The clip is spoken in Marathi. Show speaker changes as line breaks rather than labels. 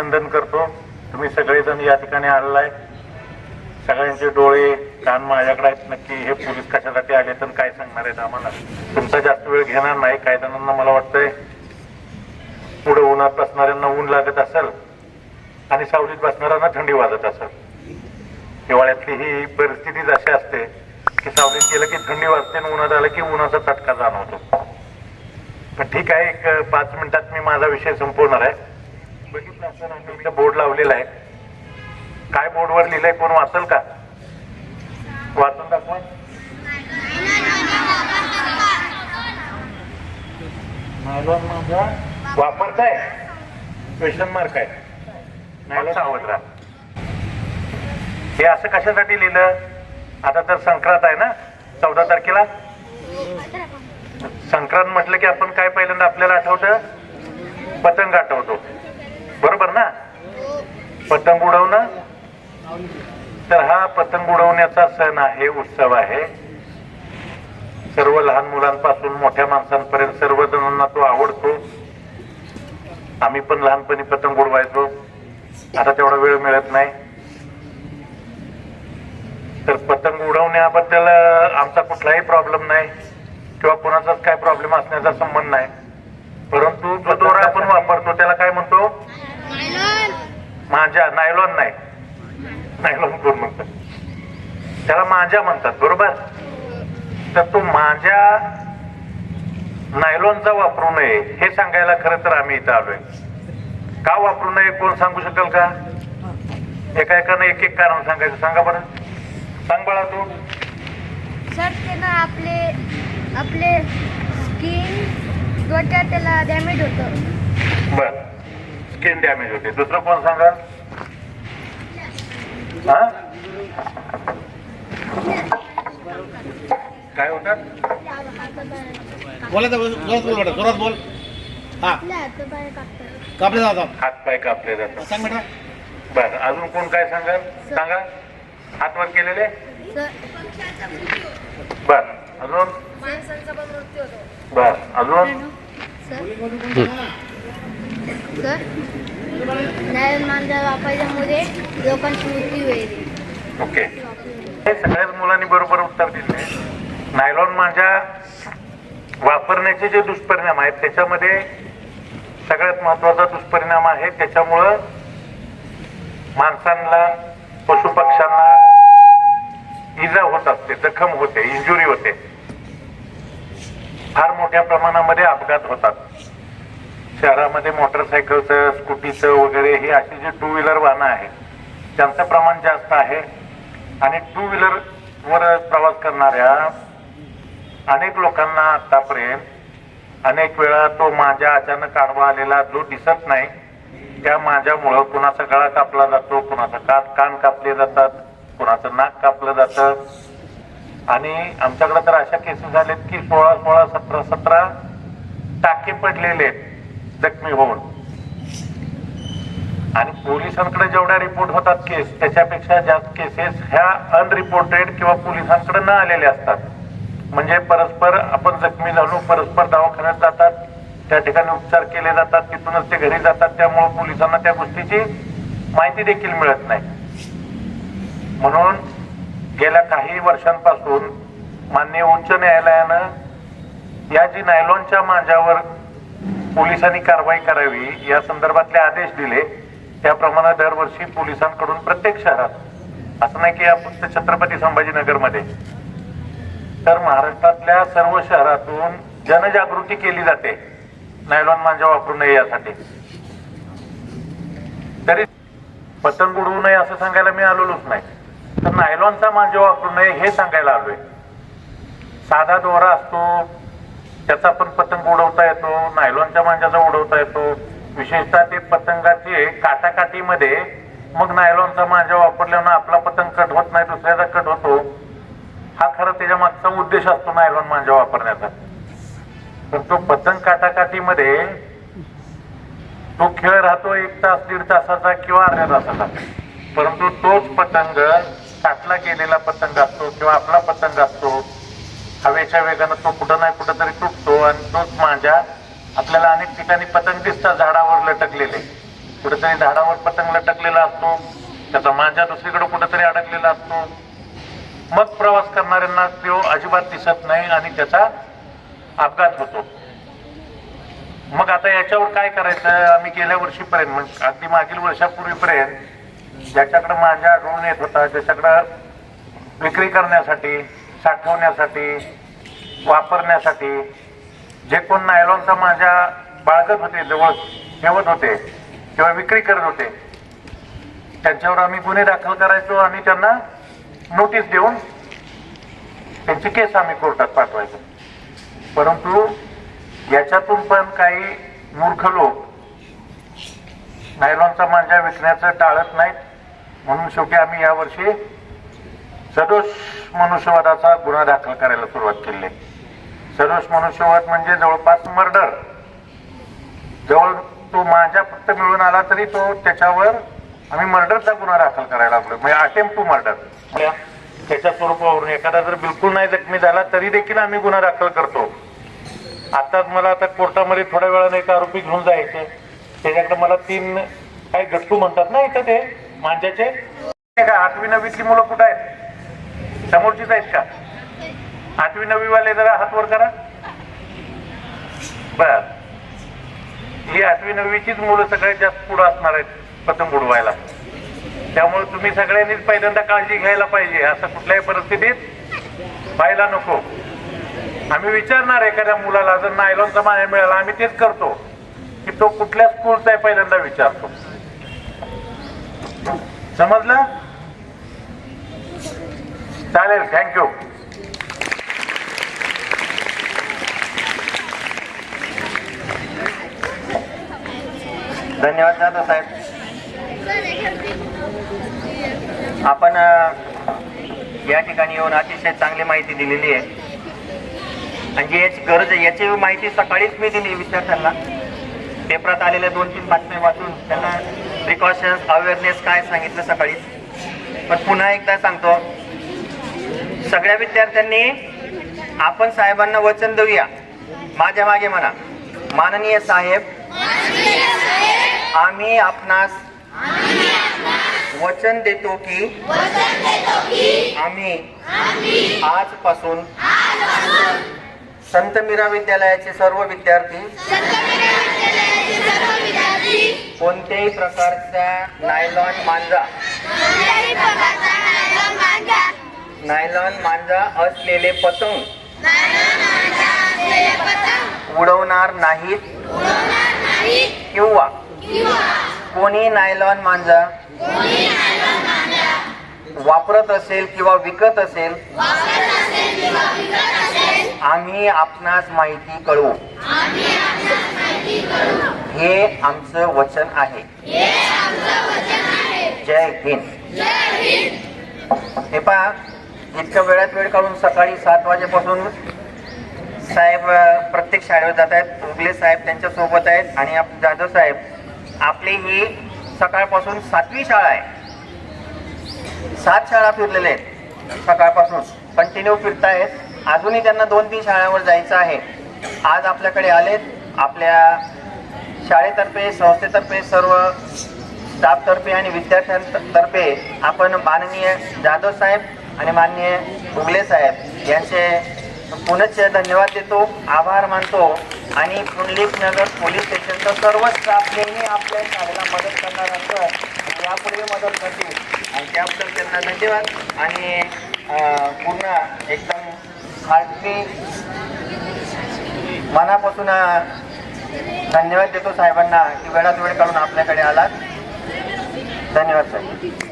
अभिनंदन करतो. तुम्ही सगळेजण या ठिकाणी आलेला आहे सगळ्यांचे डोळे कान माझ्याकडे आहेत. नक्की हे पोलीस कशासाठी आले तर काय सांगणार आहेत आम्हाला? तुमचा जास्त वेळ घेणार नाही. काही जणांना मला वाटतंय पुढे उन्हात बसणाऱ्यांना ऊन लागत असेल आणि सावलीत बसणाऱ्यांना थंडी वाजत असेल. हिवाळ्यातली ही परिस्थितीच अशी असते की सावलीत गेलं की थंडी वाजते आणि उन्हात आलं की उन्हाचा तटका जाणवतो. पण ठीक आहे एक पाच मिनिटात मी माझा विषय संपवणार आहे. बघितलं असं आम्ही इथं बोर्ड लावलेला आहे. काय बोर्डवर लिहिलंय कोण वाचल का? वाचून दाखवा नायलॉन माझा. वापरताय? क्वेश्चन मार्क आहे. नायलॉन सावध राहा. हे असं कशासाठी लिहिलं? आता तर संक्रांत आहे ना? चौदा तारखेला? संक्रांत म्हटलं की आपण काय पहिल्यांदा आपल्याला आठवतं? पतंग आठवतो. पतंग उडवणं? तर हा पतंग उडवण्याचा सण आहे उत्सव आहे. सर्व लहान मुलांपासून मोठ्या माणसांपर्यंत सर्व जणांना तो आवडतो. आम्ही पण लहानपणी पतंग उडवायचो. आता तेवढा वेळ मिळत नाही. तर पतंग उडवण्याबद्दल आमचा कुठलाही प्रॉब्लेम नाही किंवा कोणाचाच काय प्रॉब्लेम असण्याचा संबंध नाही. परंतु जो दोरा आपण वापरतो त्याला काय म्हणतो? माझ्या नायलॉन नाही. नायलॉन कोण म्हणतात त्याला माझ्या म्हणतात बरोबर? तर तो माझ्या नायलॉनचा वापरू नये हे सांगायला खरं तर आम्ही इथं आलोय. का वापरू नये कोण सांगू शकेल का? एका एकानं एक एक कारण सांगायचं सांगा बरं. सांग बाळा तू.
सर ते ना आपले आपले स्किन त्वचा त्याला डॅमेज होतं.
बर. स्किन डॅमेज होते दुसरं कोण सांगा हा? काय होतात
बोल, जोरात बोल बेटा जोरात बोल. हा. कापले जातात.
हात पाय कापले जातात.
सांग बेटा.
बर अजून कोण काय सांगा सांगा. हात वर केलेले बर अजून? बर अजून?
मांजर वापरल्यामुळे लोकांची मृत्यू होईल.
ओके. हे सगळ्याच मुलांनी बरोबर उत्तर दिले. नायलॉन माझ्या वापरण्याचे जे दुष्परिणाम आहेत त्याच्यामध्ये सगळ्यात महत्त्वाचा दुष्परिणाम आहे. त्याच्यामुळं माणसांना पशुपक्ष्यांना इजा होत असते जखम होते इंजुरी होते. फार मोठ्या प्रमाणामध्ये अपघात होतात. शहरामध्ये मोटरसायकलचं स्कूटीचं वगैरे ही अशी जी टू व्हीलर वाहनं आहेत त्यांचं प्रमाण जास्त आहे. आणि टू व्हीलर वर प्रवास करणाऱ्या अनेक लोकांना आतापर्यंत अनेक वेळा तो माझ्या अचानक आडवा आलेला जो दिसत नाही त्या माझ्यामुळं कुणाचा गळा कापला जातो कुणाचा कान कान कापले जातात कुणाचं नाक कापलं जातं. आणि आमच्याकडे तर अशा केसेस झालेत की सोळा सोळा सतरा सतरा टाके पडलेले आहेत. जखमी होऊन. आणि पोलिसांकडे जेवढ्या रिपोर्ट होतात केस त्याच्यापेक्षा जास्त केसेस ह्या अनरिपोर्टेड किंवा पोलिसांकडे न आलेले असतात. म्हणजे परस्पर आपण जखमी झालो परस्पर दवाखान्यात जातात त्या ठिकाणी उपचार केले जातात तिथूनच ते घरी जातात त्यामुळे पोलिसांना त्या गोष्टीची माहिती देखील मिळत नाही. म्हणून गेल्या काही वर्षांपासून माननीय उच्च न्यायालयानं या जी नायलॉनच्या माझ्यावर पोलिसांनी कारवाई करावी या संदर्भातले आदेश दिले. त्याप्रमाणे दरवर्षी पोलिसांकडून प्रत्येक शहरात असं नाही की या फक्त छत्रपती संभाजीनगरमध्ये. तर महाराष्ट्रातल्या सर्व शहरातून जनजागृती केली जाते. नायलॉन मांजा वापरू नये यासाठी. तरी पतंग उडवू नये असं सांगायला मी आलेलोच नाही. तर नायलॉनचा मांजा वापरू नये हे सांगायला आलोय. साधा दोरा असतो त्याचा पण पतंग उडवता येतो नायलॉनच्या मांजाचा उडवता येतो. विशेषतः ते पतंगाचे काटाकाटीमध्ये मग नायलॉनचा मांजा वापरल्यानं आपला पतंग कट होत नाही दुसऱ्याचा कट होतो. हा खरं त्याच्या मागचा उद्देश असतो नायलॉन मांजा वापरण्याचा. तर तो पतंग काटाकाटीमध्ये तो खेळ राहतो एक तास दीड तासाचा किंवा अर्ध्या तासाचा. परंतु तोच पतंग काटला गेलेला पतंग असतो किंवा आपला पतंग असतो. हवेच्या वेगानं तो कुठं नाही कुठं तरी तुटतो आणि तोच माझ्या आपल्याला अनेक ठिकाणी पतंग दिसतात झाडावर लटकलेले. कुठेतरी झाडावर पतंग लटकलेला असतो त्याचा माझ्या दुसरीकडे कुठेतरी अडकलेला असतो. मग प्रवास करणाऱ्यांना तो अजिबात दिसत नाही आणि त्याचा अपघात होतो. मग आता याच्यावर काय करायचं? आम्ही गेल्या वर्षीपर्यंत म्हणजे अगदी मागील वर्षापूर्वीपर्यंत ज्याच्याकडे माझ्या आढळून येत होता ज्याच्याकडं विक्री करण्यासाठी साठवण्यासाठी वापरण्यासाठी जे कोण नायलॉनचा माझ्या बाळगत होते जवळ ठेवत होते किंवा विक्री करत होते त्यांच्यावर आम्ही गुन्हे दाखल करायचो आणि त्यांना नोटीस देऊन त्यांची केस आम्ही कोर्टात पाठवायचो. परंतु याच्यातून पण काही मूर्ख लोक नायलॉनचा मांजा विकण्याचं टाळत नाहीत. म्हणून शेवटी आम्ही यावर्षी सदोष मनुष्यवादाचा गुन्हा दाखल करायला सुरुवात केली. आहे. सदोष मनुष्यवाद म्हणजे जवळपास मर्डर जवळ तो माझ्या फक्त मिळून आला तरी तो त्याच्यावर आम्ही मर्डरचा गुन्हा दाखल करायला लागलो. म्हणजे अटेम्प्ट टू मर्डर त्याच्या स्वरूपावरून एखादा जर बिलकुल नाही जखमी झाला तरी देखील आम्ही गुन्हा दाखल करतो. आताच मला आता कोर्टामध्ये थोड्या वेळाने एक आरोपी घेऊन जायचं त्याच्याकडे मला तीन काही गट्टू म्हणतात ना इथं ते मांजाचे काय आठवी नववीतली मुलं कुठं आहेत? समोरचीच आहेत का? आठवी नववी वाले जरा हात वर करा. बर. ही आठवी नववीचीच मुलं सगळ्यात जास्त पुढं असणार आहेत पतंग उडवायला. त्यामुळे तुम्ही सगळ्यांनीच पहिल्यांदा काळजी घ्यायला पाहिजे असं कुठल्याही परिस्थितीत व्हायला नको. आम्ही विचारणार एखाद्या मुलाला जर नायलॉनचा माया मिळाला आम्ही तेच करतो. की तो कुठल्या स्कूलचा आहे पहिल्यांदा विचारतो. समजलं? चालेल थँक्यू
धन्यवाद दादा साहेब. आपण या ठिकाणी येऊन अतिशय चांगली माहिती दिलेली आहे. आणि जी याची गरज आहे याची माहिती सकाळीच मी दिली विद्यार्थ्यांना. पेपरात आलेल्या दोन तीन बातम्या वाचून त्यांना प्रिकॉशन्स अवेअरनेस काय सांगितलं सकाळीच पण पुन्हा एकदा सांगतो सगळ्या विद्यार्थ्यांनी आपण साहेबांना वचन देऊया. माझ्या मागे म्हणा. माननीय साहेब आम्ही आपणास वचन देतो की आम्ही आजपासून संत मीरा विद्यालयाचे सर्व विद्यार्थी कोणत्याही प्रकारचा नायलॉन मांजा नायलॉन मांजा असलेले पतंग. उडवणार नाहीत. किंवा कोणी नायलॉन मांजा वापरत असेल किंवा विकत असेल आम्ही आपणास माहिती कळवू हे आमचं वचन आहे. जय हिंद. हे पहा इतक्या वेळात वेळ काढून सकाळी सात वाजेपासून साहेब प्रत्येक शाळेवर जात आहेत. उगले साहेब त्यांच्यासोबत आहेत आणि आप- जाधव साहेब. आपली ही सकाळपासून सातवी शाळा आहे. सात शाळा फिरलेले आहेत सकाळपासून. कंटिन्यू फिरतायत. अजूनही त्यांना दोन तीन शाळांवर जायचं आहे. आज आपल्याकडे आलेत. आपल्या शाळेतर्फे संस्थेतर्फे सर्व स्टाफतर्फे आणि विद्यार्थ्यांतर्फे आपण माननीय जाधव साहेब आणि माननीय उगले साहेब यांचे पुनश्च धन्यवाद देतो आभार मानतो आणि पुंडलिक नगर पोलीस स्टेशनचा सर्व स्टाफ नेहमी आपल्या शाळेला मदत करणार असतं यापुढे मदत करतील. आणि त्याबद्दल त्यांना धन्यवाद आणि पूर्ण एकदम हार्टली मनापासून धन्यवाद देतो साहेबांना की वेळात वेळ काढून आपल्याकडे आलात. धन्यवाद साहेब.